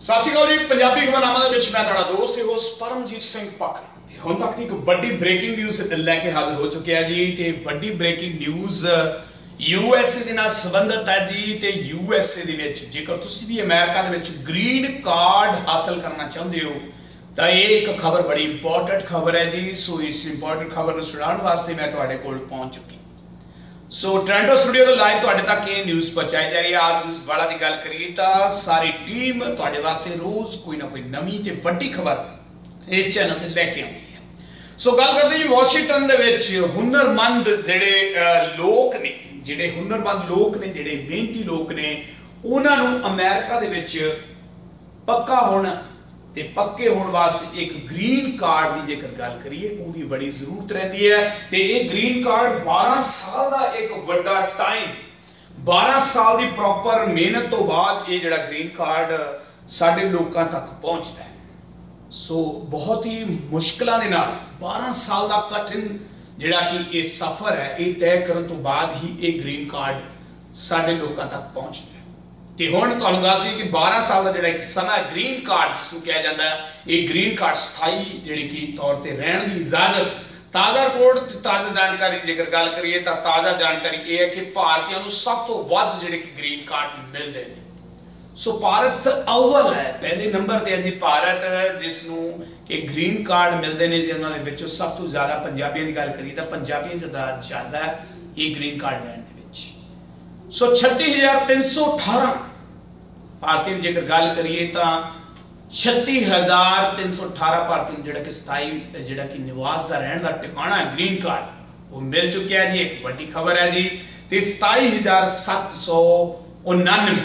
ਸਤਿ ਸ਼੍ਰੀ ਅਕਾਲ ਜੀ, ਪੰਜਾਬੀ ਖਬਰਨਾਮਾ ਦੇ ਵਿੱਚ ਮੈਂ ਤੁਹਾਡਾ ਦੋਸਤ ਤੇ ਹੋਸਟ ਪਰਮਜੀਤ ਸਿੰਘ ਪਾਕਰ ਤੇ ਹੁਣ ਤੱਕ ਦੀ ਇੱਕ ਵੱਡੀ ਬ੍ਰੇਕਿੰਗ ਨਿਊਜ਼ ਲੈ ਕੇ ਹਾਜ਼ਰ ਹੋ ਚੁੱਕਿਆ ਜੀ, ਤੇ ਵੱਡੀ ਬ੍ਰੇਕਿੰਗ ਨਿਊਜ਼ ਯੂਐਸਏ ਦੇ ਨਾਲ ਸੰਬੰਧਿਤ ਹੈ ਜੀ, ਤੇ ਯੂਐਸਏ ਦੇ ਵਿੱਚ ਜੇਕਰ ਤੁਸੀਂ ਵੀ ਅਮਰੀਕਾ ਦੇ ਵਿੱਚ ਗ੍ਰੀਨ ਕਾਰਡ ਹਾਸਲ ਕਰਨਾ ਚਾਹੁੰਦੇ ਹੋ, ਤਾਂ ਇਹ ਇੱਕ ਖਬਰ ਬੜੀ ਇੰਪੋਰਟੈਂਟ ਖਬਰ ਹੈ ਜੀ, ਸੋ ਇਸ ਇੰਪੋਰਟੈਂਟ ਖਬਰ ਨੂੰ ਸੁਣਾਉਣ ਵਾਸਤੇ ਮੈਂ ਤੁਹਾਡੇ ਕੋਲ ਪਹੁੰਚ ਚੁੱਕੀ ਸੋ ਟ੍ਰਾਂਟੋ ਸਟੂਡੀਓ ਤੋਂ ਲਾਈਵ ਤੁਹਾਡੇ ਤੱਕ ਇਹ ਨਿਊਜ਼ ਪਹੁੰਚਾਈ ਜਾ ਰਹੀ ਹੈ। ਅੱਜ ਨਿਊਜ਼ ਵਾਲਾ ਦੀ ਗੱਲ ਕਰੀਏ ਤਾਂ ਸਾਰੀ ਟੀਮ ਤੁਹਾਡੇ ਵਾਸਤੇ ਰੋਜ਼ ਕੋਈ ਨਾ ਕੋਈ ਨਵੀਂ ਤੇ ਵੱਡੀ ਖਬਰ ਇਸ ਚੈਨਲ ਤੇ ਲੈ ਕੇ ਆਉਂਦੀ ਹੈ। ਸੋ ਗੱਲ ਕਰਦੇ ਜੀ ਵਾਸ਼ਿੰਗਟਨ ਦੇ ਵਿੱਚ ਹੁਨਰਮੰਦ ਜਿਹੜੇ ਲੋਕ ਨੇ, ਜਿਹੜੇ ਹੁਨਰਮੰਦ ਲੋਕ ਨੇ, ਜਿਹੜੇ ਮਿਹਨਤੀ ਲੋਕ ਨੇ, ਉਹਨਾਂ ਨੂੰ ਅਮਰੀਕਾ ਦੇ ਵਿੱਚ ਪੱਕਾ ਹੋਣਾ ਤੇ ਪੱਕੇ ਹੋਣ ਵਾਸਤੇ ਇੱਕ ਗ੍ਰੀਨ ਕਾਰਡ ਦੀ ਜੇਕਰ ਗੱਲ ਕਰੀਏ, ਉਹਦੀ ਬੜੀ ਜ਼ਰੂਰਤ ਰਹਿੰਦੀ ਹੈ। ਤੇ ਇਹ ਗ੍ਰੀਨ ਕਾਰਡ 12 ਸਾਲ ਦਾ ਇੱਕ ਵੱਡਾ ਟਾਈਮ 12 ਸਾਲ ਦੀ ਪ੍ਰੋਪਰ ਮਿਹਨਤ ਤੋਂ ਬਾਅਦ ਇਹ ਜਿਹੜਾ ਗ੍ਰੀਨ ਕਾਰਡ ਸਾਡੇ ਲੋਕਾਂ ਤੱਕ ਪਹੁੰਚਦਾ ਹੈ। ਸੋ ਬਹੁਤ ਹੀ ਮੁਸ਼ਕਲਾਂ ਦੇ ਨਾਲ 12 ਸਾਲ ਦਾ ਕਠਿਨ ਜਿਹੜਾ ਕਿ ਇਹ ਸਫ਼ਰ ਹੈ, ਇਹ ਤੈਅ ਕਰਨ ਤੋਂ ਬਾਅਦ ਹੀ ਇਹ ਗ੍ਰੀਨ ਕਾਰਡ ਸਾਡੇ ਲੋਕਾਂ ਤੱਕ ਪਹੁੰਚਦਾ ਤੇ ਹੁਣ ਤੁਹਾਨੂੰ ਦੱਸ ਦਈਏ ਕਿ 12 ਸਾਲ ਦਾ ਜਿਹੜਾ ਇੱਕ ਸਮਾਂ ਗ੍ਰੀਨ ਕਾਰਡ ਜਿਸ ਨੂੰ ਕਿਹਾ ਜਾਂਦਾ ਹੈ, ਇਹ ਗ੍ਰੀਨ ਕਾਰਡ ਸਥਾਈ ਜਿਹੜੀ ਕਿ ਤੌਰ ਤੇ ਰਹਿਣ ਦੀ ਇਜਾਜ਼ਤ। ਤਾਜ਼ਾ ਰਿਪੋਰਟ ਤੇ ਤਾਜ਼ਾ ਜਾਣਕਾਰੀ ਦੀ ਜੇਕਰ ਗੱਲ ਕਰੀਏ ਤਾਂ ਤਾਜ਼ਾ ਜਾਣਕਾਰੀ ਇਹ ਹੈ ਕਿ ਭਾਰਤੀਆਂ ਨੂੰ ਸਭ ਤੋਂ ਵੱਧ ਜਿਹੜੇ ਕਿ ਗ੍ਰੀਨ ਕਾਰਡ ਮਿਲਦੇ ਨੇ। ਸੋ ਭਾਰਤ ਅਵਲ ਹੈ। ਪਹਿਲੇ ਨੰਬਰ ਤੇ ਹੈ ਜੀ ਭਾਰਤ, ਜਿਸ ਨੂੰ ਕਿ ਗ੍ਰੀਨ ਕਾਰਡ ਮਿਲਦੇ ਨੇ ਜੀ ਉਹਨਾਂ ਦੇ ਵਿੱਚੋਂ ਸਭ ਤੋਂ ਜ਼ਿਆਦਾ ਪੰਜਾਬੀਆਂ ਦੀ ਗੱਲ ਕਰੀਏ ਤਾਂ ਪੰਜਾਬੀਆਂ ਦਾ ਜ਼ਿਆਦਾ ਹੈ ਇਹ ਗ੍ਰੀਨ ਕਾਰਡ ਲੈਣ ਦੇ ਵਿੱਚ। ਸੋ 36318 ਭਾਰਤੀ ਦੀ ਜੇਕਰ ਗੱਲ ਕਰੀਏ ਤਾਂ 36318 ਭਾਰਤੀ ਨੂੰ ਜਿਹੜਾ ਕਿ ਸਥਾਈ ਜਿਹੜਾ ਕਿ ਨਿਵਾਸ ਦਾ ਰਹਿਣ ਦਾ ਟਿਕਾਣਾ ਗ੍ਰੀਨ ਕਾਰਡ, ਉਹ ਮਿਲ ਚੁੱਕਿਆ ਜੀ, ਇੱਕ ਵੱਡੀ ਖਬਰ ਹੈ ਜੀ। ਤੇ 27799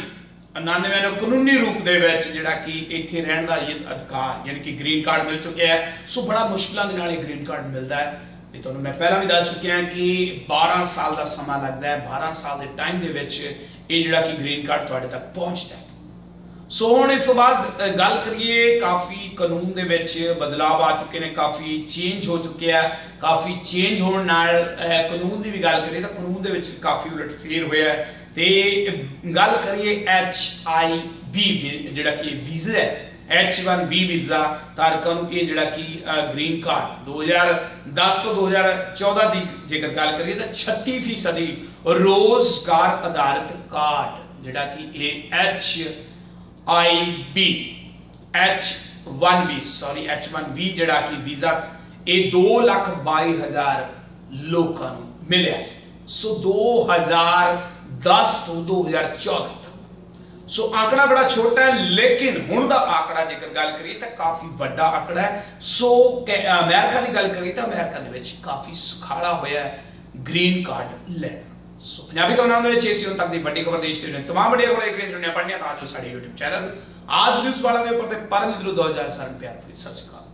99 ਨੂੰ ਕਾਨੂੰਨੀ ਰੂਪ ਦੇ ਵਿੱਚ ਜਿਹੜਾ ਕਿ ਇੱਥੇ ਰਹਿਣ ਦਾ ਇਹ ਅਧਿਕਾਰ, ਯਾਨੀ ਕਿ ਗ੍ਰੀਨ ਕਾਰਡ ਮਿਲ ਚੁੱਕਿਆ ਹੈ। ਸੋ ਬੜਾ ਮੁਸ਼ਕਲਾਂ ਦੇ ਨਾਲ ਇਹ ਗ੍ਰੀਨ ਕਾਰਡ ਮਿਲਦਾ ਹੈ। ਤੇ ਤੁਹਾਨੂੰ ਮੈਂ ਪਹਿਲਾਂ ਵੀ ਦੱਸ ਚੁੱਕਿਆ ਕਿ 12 ਸਾਲ ਦਾ ਸਮਾਂ ਲੱਗਦਾ ਹੈ। 12 ਸਾਲ ਦੇ ਟਾਈਮ ਦੇ ਵਿੱਚ ਇਹ ਜਿਹੜਾ ਕਿ ਗ੍ਰੀਨ ਕਾਰਡ ਤੁਹਾਡੇ ਤੱਕ ਪਹੁੰਚਦਾ ਹੈ। ਸੋ ਹੁਣ ਇਸ ਤੋਂ ਬਾਅਦ ਗੱਲ ਕਰੀਏ ਕਾਫੀ ਕਾਨੂੰਨ ਦੇ ਵਿੱਚ ਬਦਲਾਅ ਆ ਚੁੱਕੇ ਨੇ, ਕਾਫੀ ਚੇਂਜ ਹੋ ਚੁੱਕਿਆ ਹੈ ਕਾਫੀ ਚੇਂਜ ਹੋਣ ਨਾਲ ਕਾਨੂੰਨ ਦੀ ਵੀ ਗੱਲ ਕਰੀਏ ਤਾਂ ਕਾਨੂੰਨ ਦੇ ਵਿੱਚ ਵੀ ਕਾਫੀ ਉਲਟਫੇਰ ਹੋਇਆ ਹੈ। ਤੇ ਗੱਲ ਕਰੀਏ ਐਚ ਆਈ ਬੀ ਜਿਹੜਾ ਕਿ ਵੀਜ਼ਾ ਹੈ H1B ਵੀਜ਼ਾ, ਧਾਰਕਾਂ ਨੂੰ ਇਹ ਜਿਹੜਾ ਕਿ ਗ੍ਰੀਨ ਕਾਰਡ 2010 ਤੋਂ 2014 ਦੀ ਜੇਕਰ ਗੱਲ ਕਰੀਏ ਤਾਂ 36% ਰੋਜ਼ਗਾਰ ਆਧਾਰਿਤ ਕਾਰਡ ਜਿਹੜਾ ਕਿ ਇਹ H IB H1B sorry H1B ਜਿਹੜਾ ਕਿ ਵੀਜ਼ਾ, ਇਹ 222000 ਲੋਕਾਂ ਨੂੰ ਮਿਲਿਆ ਸੀ। ਸੋ 2010 ਤੋਂ 2014 ਸੋ ਆਂਕੜਾ ਬੜਾ ਛੋਟਾ ਹੈ, ਲੇਕਿਨ ਹੁਣ ਦਾ ਆਂਕੜਾ ਜੇਕਰ ਗੱਲ ਕਰੀਏ ਤਾਂ ਕਾਫੀ ਵੱਡਾ ਆਂਕੜਾ ਹੈ। ਸੋ ਅਮਰੀਕਾ ਦੀ ਗੱਲ ਕਰੀਏ ਤਾਂ ਅਮਰੀਕਾ ਦੇ ਵਿੱਚ ਕਾਫੀ ਸੁਖਾਲਾ ਹੋਇਆ ਹੈ, ਗ੍ਰੀਨ ਕਾਰਡ ਲੈ ਪੰਜਾਬੀ ਖਬਰਾਂ ਦੇ ਵਿੱਚ ਇਸ ਹੁਣ ਤੱਕ ਦੀ ਵੱਡੀ ਖਬਰ ਦੇਸ਼ ਦੇ ਨੇ तमाम ਵੱਡੀਆਂ ਖਬਰਾਂ ਇੱਕ ਸੁਣਿਆ ਪੜ੍ਹਨੀਆਂ ਤਾਂ ਜੋ ਸਾਡੇ YouTube ਚੈਨਲ ਆਜ ਨਿਊਜ਼ ਵਾਲਾ ਦੇ ਉੱਪਰ ਤੇ ਪਰਮ ਵਿਦਰੂ 2000 ਸਰਨ ਪਿਆਰ ਭਰੀ ਸਤਿ ਸ਼੍ਰੀ ਅਕਾਲ